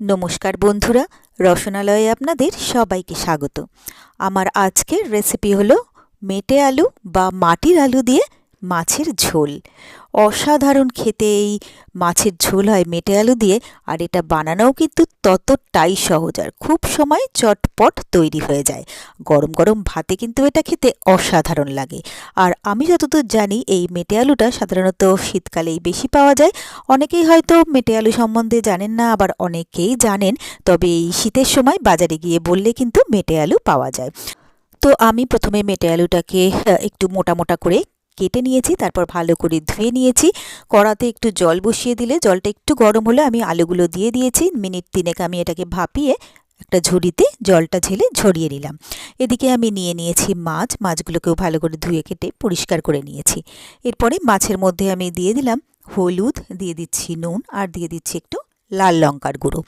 নমস্কার বন্ধুরা, রসনালয়ে আপনাদের সবাইকে স্বাগত। আমার আজকের রেসিপি হলো মেটে আলু বা মাটির আলু দিয়ে মাছের ঝোল। অসাধারণ খেতে এই মাছের ঝোল হয় মেটে আলু দিয়ে, আর এটা বানানোও কিন্তু ততটাই সহজ, আর খুব সময় চটপট তৈরি হয়ে যায়। গরম গরম ভাতে কিন্তু এটা খেতে অসাধারণ লাগে। আর আমি যতদূর জানি, এই মেটে আলুটা সাধারণত শীতকালেই বেশি পাওয়া যায়। অনেকেই হয়তো মেটে আলু সম্বন্ধে জানেন না, আবার অনেকেই জানেন, তবে এই শীতের সময় বাজারে গিয়ে বললে কিন্তু মেটে আলু পাওয়া যায়। তো আমি প্রথমে মেটে আলুটাকে একটু মোটা মোটা করে কেটে নিয়েছি, তারপর ভালো করে ধুয়ে নিয়েছি। কড়াতে একটু জল বসিয়ে দিলে, জলটা একটু গরম হলে আমি আলুগুলো দিয়ে দিয়েছি। মিনিট তিনেক আমি এটাকে ভাপিয়ে একটা ঝুড়িতে জলটা ঝেলে ঝরিয়ে নিলাম। এদিকে আমি নিয়ে নিয়েছি মাছ, মাছগুলোকেও ভালো করে ধুয়ে কেটে পরিষ্কার করে নিয়েছি। এরপরে মাছের মধ্যে আমি দিয়ে দিলাম হলুদ, দিয়ে দিচ্ছি নুন আর দিয়ে দিচ্ছি একটু লাল লঙ্কার গুঁড়ো।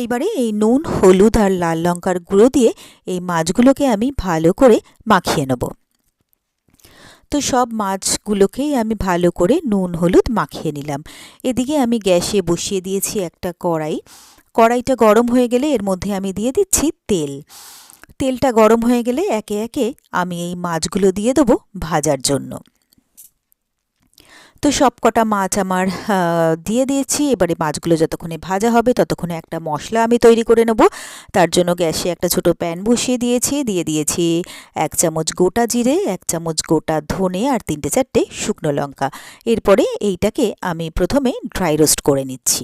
এইবারে এই নুন, হলুদ আর লাল লঙ্কার গুঁড়ো দিয়ে এই মাছগুলোকে আমি ভালো করে মাখিয়ে নেব। তো সব মাছগুলোকেই আমি ভালো করে নুন, হলুদ মাখিয়ে নিলাম। এদিকে আমি গ্যাসে বসিয়ে দিয়েছি একটা কড়াই। কড়াইটা গরম হয়ে গেলে এর মধ্যে আমি দিয়ে দিচ্ছি তেল। তেলটা গরম হয়ে গেলে একে একে আমি এই মাছগুলো দিয়ে দেবো ভাজার জন্য। তো সব কটা মাছ আমার দিয়ে দিয়েছি। এবারে মাছগুলো যতক্ষণে ভাজা হবে ততক্ষণে একটা মশলা আমি তৈরি করে নেব। তার জন্য গ্যাসে একটা ছোট প্যান বসিয়ে দিয়েছি। দিয়ে দিয়েছি এক চামচ গোটা জিরে, এক চামচ গোটা ধনে আর তিনটে চারটে শুকনো লঙ্কা। এরপরে এইটাকে আমি প্রথমে ড্রাই রোস্ট করে নিচ্ছি।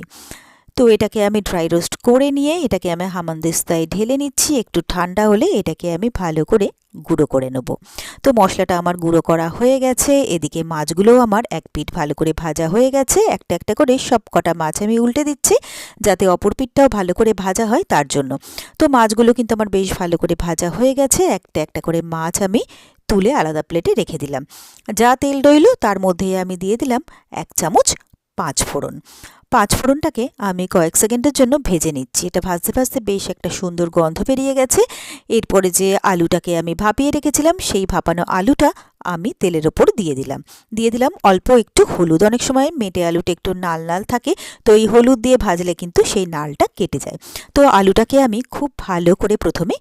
তো এটাকে আমি ড্রাই রোস্ট করে নিয়ে এটাকে আমি হামানদিস্তায় ঢেলে নিচ্ছি। একটু ঠান্ডা হলে এটাকে আমি ভালো করে গুঁড়ো করে নেব। তো মশলাটা আমার গুঁড়ো করা হয়ে গেছে। এদিকে মাছগুলোও আমার এক পিঠ ভালো করে ভাজা হয়ে গেছে। একটা একটা করে সব কটা মাছ আমি উল্টে দিচ্ছি যাতে অপর পিঠটাও ভালো করে ভাজা হয় তার জন্য। তো মাছগুলো কিন্তু আমার বেশ ভালো করে ভাজা হয়ে গেছে। একটা একটা করে মাছ আমি তুলে আলাদা প্লেটে রেখে দিলাম। যা তেল রইল তার মধ্যে আমি দিয়ে দিলাম এক চামচ পাঁচ ফোড়ন পাঁচ ফোড়নটাকে আমি কয়েক সেকেন্ডের জন্য ভেজে নিচ্ছি। এটা ভাজতে ভাজতে বেশ একটা সুন্দর গন্ধ বেরিয়ে গেছে। এরপরে যে আলুটাকে আমি ভাপিয়ে রেখেছিলাম, সেই ভাপানো আলুটা আমি তেলের ওপর দিয়ে দিলাম। দিয়ে দিলাম অল্প একটু হলুদ। অনেক সময় মেটে আলুটা একটু নাল নাল থাকে, তো এই হলুদ দিয়ে ভাজলে কিন্তু সেই নালটা কেটে যায়। তো আলুটাকে আমি খুব ভালো করে প্রথমে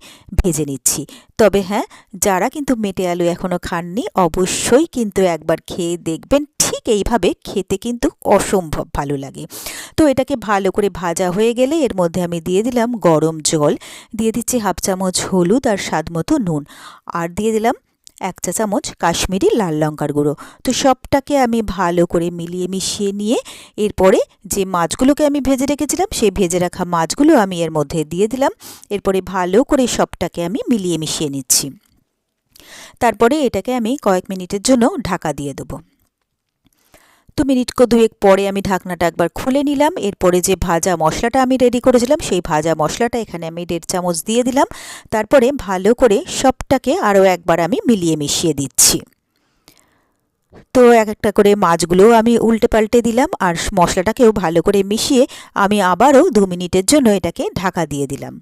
ভেজে নিচ্ছি। তবে হ্যাঁ যারা কিন্তু মেটে আলু এখনও খাননি, অবশ্যই কিন্তু একবার খেয়ে দেখবেন। ঠিক এইভাবে খেতে কিন্তু অসম্ভব ভালো লাগে। তো এটাকে ভালো করে ভাজা হয়ে গেলে এর মধ্যে আমি দিয়ে দিলাম গরম জল। দিয়ে দিচ্ছি হাফ চামচ হলুদ আর স্বাদ মতো নুন। আর দিয়ে দিলাম এক চা চামচ কাশ্মীরি লাল লঙ্কার গুঁড়ো। তো সবটাকে আমি ভালো করে মিলিয়ে মিশিয়ে নিয়ে এরপরে যে মাছগুলোকে আমি ভেজে রেখেছিলাম, সেই ভেজে রাখা মাছগুলো আমি এর মধ্যে দিয়ে দিলাম। এরপরে ভালো করে সবটাকে আমি মিলিয়ে মিশিয়ে নিচ্ছি। তারপরে এটাকে আমি কয়েক মিনিটের জন্য ঢাকা দিয়ে দেবো। তো মিনিট দুয়েক পরে আমি ঢাকনাটা একবার খুলে নিলাম। এরপরে যে ভাজা মশলাটা আমি রেডি করেছিলাম, সেই ভাজা মশলাটা এখানে আমি দেড় চামচ দিয়ে দিলাম। তারপরে ভালো করে সবটাকে আরও একবার আমি মিলিয়ে মিশিয়ে দিচ্ছি। তো এক একটা করে মাছগুলোও আমি উল্টে পাল্টে দিলাম আর মশলাটাকেও ভালো করে মিশিয়ে আমি আবারও দু মিনিটের জন্য এটাকে ঢাকা দিয়ে দিলাম।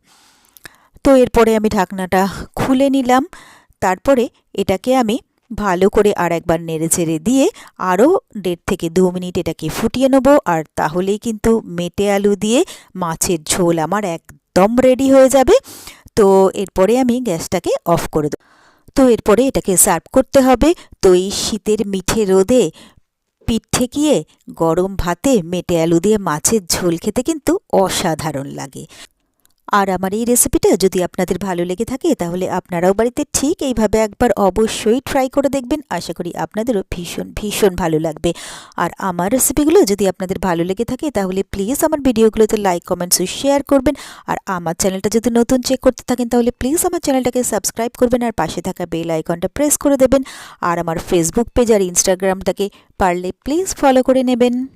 তো এরপরে আমি ঢাকনাটা খুলে নিলাম। তারপরে এটাকে আমি ভালো করে আর একবার নেড়ে চেড়ে দিয়ে আরও দেড় থেকে দু মিনিট এটাকে ফুটিয়ে নেব। আর তাহলেই কিন্তু মেটে আলু দিয়ে মাছের ঝোল আমার একদম রেডি হয়ে যাবে। তো এরপরে আমি গ্যাসটাকে অফ করে দেবো। তো এরপরে এটাকে সার্ভ করতে হবে। তো এই শীতের মিঠে রোদে পিঠ ঠেকিয়ে গরম ভাতে মেটে আলু দিয়ে মাছের ঝোল খেতে কিন্তু অসাধারণ লাগে। আর আমার এই রেসিপিটা যদি আপনাদের ভালো লেগে থাকে, তাহলে আপনারাও বাড়িতে ঠিক এইভাবে একবার অবশ্যই ট্রাই করে দেখবেন। আশা করি আপনাদেরও ভীষণ ভীষণ ভালো লাগবে। আর আমার রেসিপিগুলো যদি আপনাদের ভালো লেগে থাকে, তাহলে প্লিজ আমার ভিডিওগুলোতে লাইক কমেন্টস শেয়ার করবেন। আর আমার চ্যানেলটা যদি নতুন চেক করতে থাকেন, তাহলে প্লিজ আমার চ্যানেলটাকে সাবস্ক্রাইব করবেন আর পাশে থাকা বেল আইকনটা প্রেস করে দেবেন। আর আমার ফেসবুক পেজ আর ইনস্টাগ্রামটাকে পারলে প্লিজ ফলো করে নেবেন।